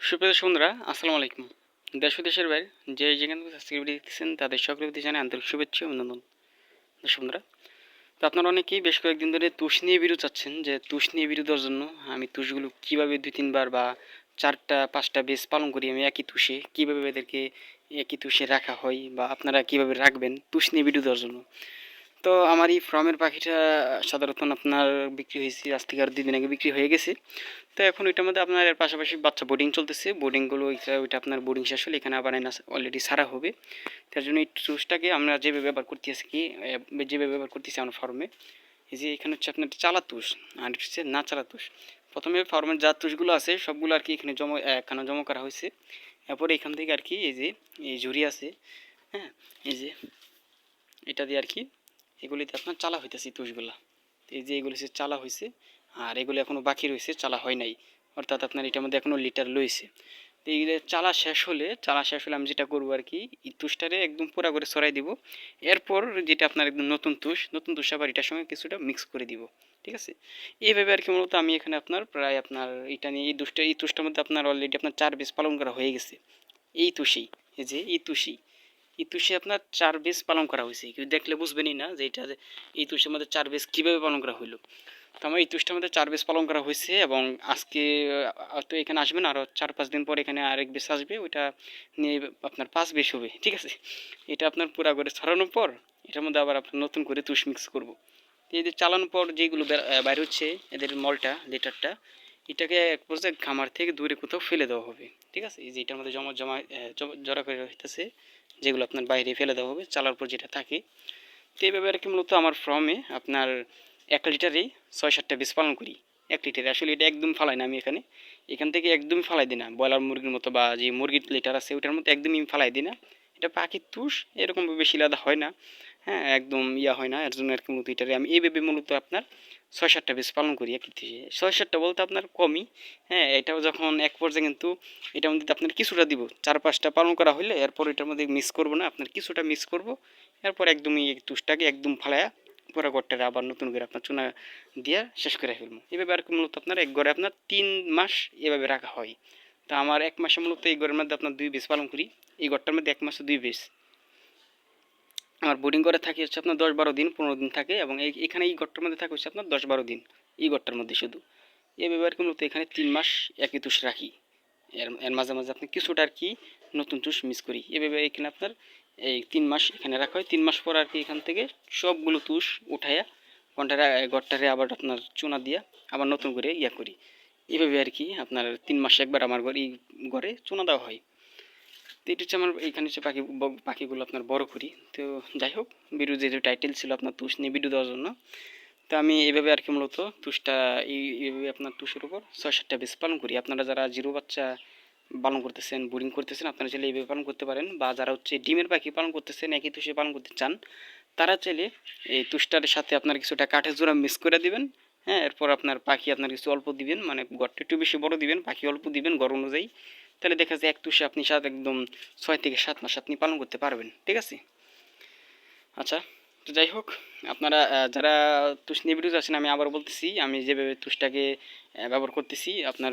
সুপ্রিয় বন্ধুরা, আসসালামু আলাইকুম। দেশ ও দেশের বাইরে যে যেখানে থেকে আজকের ভিডিও দেখতেছেন, তাদের সকলের প্রতি জানাই আন্তরিক শুভেচ্ছা অভিনন্দন। বন্ধুরা, তো আপনারা অনেকেই বেশ কয়েকদিন ধরে তুষ নিয়ে ভিডিও চাচ্ছেন, যে তুষ নিয়ে ভিডিও দেওয়ার জন্য আমি তুষগুলো কীভাবে দুই, তিনবার বা চারটা, পাঁচটা বেশ পালন করি আমি একই তুষে, কীভাবে এদেরকে একই তুষে রাখা হয় বা আপনারা কীভাবে রাখবেন তুষ নিয়ে ভিডিও দেওয়ার জন্য। তো আমার এই ফর্মের পাখিটা সাধারণত আপনার বিক্রি হয়েছে, আজ থেকে আর দুই দিন আগে বিক্রি হয়ে গেছে। তো এখন ওইটার মধ্যে আপনার এর পাশাপাশি বাচ্চা বোর্ডিং চলতেছে। বোর্ডিংগুলো ওইটা ওইটা আপনার বোর্ডিং শেষ হলে এখানে আবার অলরেডি সারা হবে। তার জন্য এই চুজটাকে আমরা যেভাবে ব্যবহার করতেছি কি যেভাবে ব্যবহার করতেছি আমার ফর্মে, এই যে এখানে হচ্ছে আপনার চালা তুষ আর হচ্ছে না চালা তুষ। প্রথমে ফর্মের যা তুষগুলো আছে, সবগুলো আর কি এখানে জমা এখানে জমা করা হয়েছে। এরপরে এখান থেকে আর কি এই যে, এই ঝুড়ি আছে হ্যাঁ এই যে, এটা দিয়ে আর কি এগুলিতে আপনার চালা হইতেছে তুষগুলা। তো এই যে এগুলি চালা হয়েছে আর এগুলো এখনও বাকি রয়েছে চালা হয় নাই। অর্থাৎ আপনার এটার মধ্যে এখনও লিটার লইছে। তো এইগুলো চালা শেষ হলে, চালা শেষ হলে আমি যেটা করব আর কি, এই তুষটারে একদম পুরা করে সরাই দিব। এরপর যেটা আপনার একদম নতুন তুষ নতুন তুষ আবার এটার সঙ্গে কিছুটা মিক্স করে দিব, ঠিক আছে? এইভাবে আর কি মূলত আমি এখানে আপনার প্রায় আপনার এটা নিয়ে, এই দুষ্টা এই তুষটার মধ্যে আপনার অলরেডি আপনার চার বেশ পালন করা হয়ে গেছে। এই তুষেই, এই যে এই তুষি এই তুষে আপনার চার বেশ পালন করা হয়েছে। কেউ দেখলে বুঝবেনই না যে এটা এই তুষের মধ্যে চার বেশ কীভাবে পালন করা হইল। তো আমার এই তুষটার মধ্যে চার বেশ পালন করা হয়েছে এবং আজকে তো এখানে আসবেন আরও চার পাঁচ দিন পর এখানে আরেক বেশ আসবে। ওইটা নিয়ে আপনার পাঁচ বেশ হবে, ঠিক আছে? এটা আপনার পুরা করে ছড়ানোর পর, এটার মধ্যে আবার আপনার নতুন করে তুষ মিক্স করব। এই যে চালানোর পর যেগুলো বাইর হচ্ছে এদের মলটা, লেটারটা, এটাকে এক পর্যায়ে খামার থেকে দূরে কোথাও ফেলে দেওয়া হবে, ঠিক আছে? এই যে এটার মধ্যে জমা, জমা- জড়া করে হইতেছে যেগুলো আপনার বাইরে ফেলে দেওয়া হবে, চালার পর যেটা থাকে। তো এইভাবে আর কি মূলত আমার ফর্মে আপনার এক লিটারেই ছয় সাতটা বীজ পালন করি। এক লিটারে, আসলে এটা একদম ফালাই না আমি এখানে। এখান থেকে একদমই ফালাই দিই না। ব্রয়লার মুরগির মতো বা যে মুরগির লিটার আছে ওটার মতো একদমই ফালাই দিই না। এটা পাখির তুষ, এরকমভাবে বেশি আলাদা হয় না। হ্যাঁ একদম ইয়া হয় না, এর জন্য আর কি মূলত এটারে আমি এইভাবে মূলত আপনার ছয় সাতটা বীজ পালন করি এক ছয় সাতটা বলতে আপনার কমই হ্যাঁ এটাও যখন এক পর্যায়ে কিন্তু এটার মধ্যে আপনার কিছুটা দিব চার পাঁচটা পালন করা হলে এরপর এটার মধ্যে মিস করব না, আপনার কিছুটা মিস করব, এরপর একদমই তুষটাকে একদম ফালায়া পুরো গড়টারে আবার নতুন করে আপনার চুনা দিয়ে শেষ করে ফেলব। এভাবে আর কি মূলত আপনার এক ঘরে আপনার তিন মাস এভাবে রাখা হয়। তা আমার এক মাসে মূলত এই ঘরের মধ্যে আপনার দুই বেশ পালন করি, এই ঘরটার মধ্যে এক মাসে দুই বেশ আমার বোর্ডিং করে থাকি হচ্ছে আপনার দশ বারো দিন, পনেরো দিন থাকে এবং এই, এখানে এই ঘরটার মধ্যে থাকে হচ্ছে আপনার দশ বারো দিন, এই ঘরটার মধ্যে শুধু। এভাবে আর কি মূলত এখানে তিন মাস একই তুষ রাখি। এর এর মাঝে মাঝে আপনি কিছুটা আর কি নতুন তুষ মিস করি। এভাবে এখানে আপনার এই তিন মাস এখানে রাখা হয়। তিন মাস পর আর কি এখান থেকে সবগুলো তুষ উঠাইয়া ঘন্টারে ঘরটারে আবার আপনার চুনা দিয়া আবার নতুন করে ইয়া করি। এভাবে আর কি আপনার তিন মাস একবার আমার ঘরে, এই ঘরে চুনা দেওয়া হয়। তো এটা হচ্ছে আমার, এখানে হচ্ছে পাখি পাখিগুলো আপনার বড় করি। তো যাই হোক ভিডিও যে টাইটেল ছিল আপনার তুষ নিয়ে ভিডিও দেওয়ার জন্য। তো আমি এইভাবে আর কি মূলত তুষটা, এই, এইভাবে আপনার তুষের উপর ছয় সাতটা বেশ পালন করি। আপনারা যারা জিরো বাচ্চা পালন করতেছেন বোরিং করতেছেন, আপনারা চাইলে এইভাবে পালন করতে পারেন। বা যারা হচ্ছে ডিমের পাখি পালন করতেছেন, একই তুষে পালন করতে চান, তারা চাইলে এই তুষটার সাথে আপনার কিছুটা কাঠের জোড়া মিক্স করে দিবেন। হ্যাঁ এরপর আপনার পাখি আপনার কিছু অল্প দিবেন মানে গড়টা একটু বেশি বড় দিবেন, পাখি অল্প দিবেন গড় অনুযায়ী। তাহলে দেখা যায় এক তুষে আপনি সাত একদম ছয় থেকে সাত মাস আপনি পালন করতে পারবেন ঠিক আছে? আচ্ছা তো যাই হোক আপনারা যারা তুষ নিয়ে বিরুদ্ধে আছেন আমি আবার বলতেছি আমি যেভাবে তুষটাকে ব্যবহার করতেছি আপনার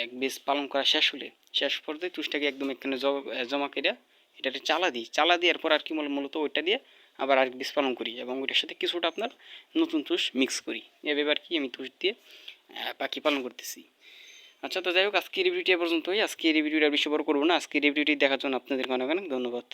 এক বেশ পালন করা শেষ হলে শেষ পর্যায়ে তুষটাকে একদম আহ, জমা করে এটাতে চালা দিই। চালা দেওয়ার পর আর কি মূল- মূলত ওইটা দিয়ে আবার আরেক বীজ পালন করি এবং ওইটার সাথে কিছুটা আপনার নতুন তুষ মিক্স করি। এভাবে আর কি আমি তুষ দিয়ে পাখি পালন করতেছি। আচ্ছা তো যাই হোক, আজকের ভিডিওটি পর্যন্তই। আজকের এই ভিডিওটা বেশি বড় করব না। আজকে এই ভিডিওটি দেখার জন্য আপনাদেরকে অনেক অনেক ধন্যবাদ।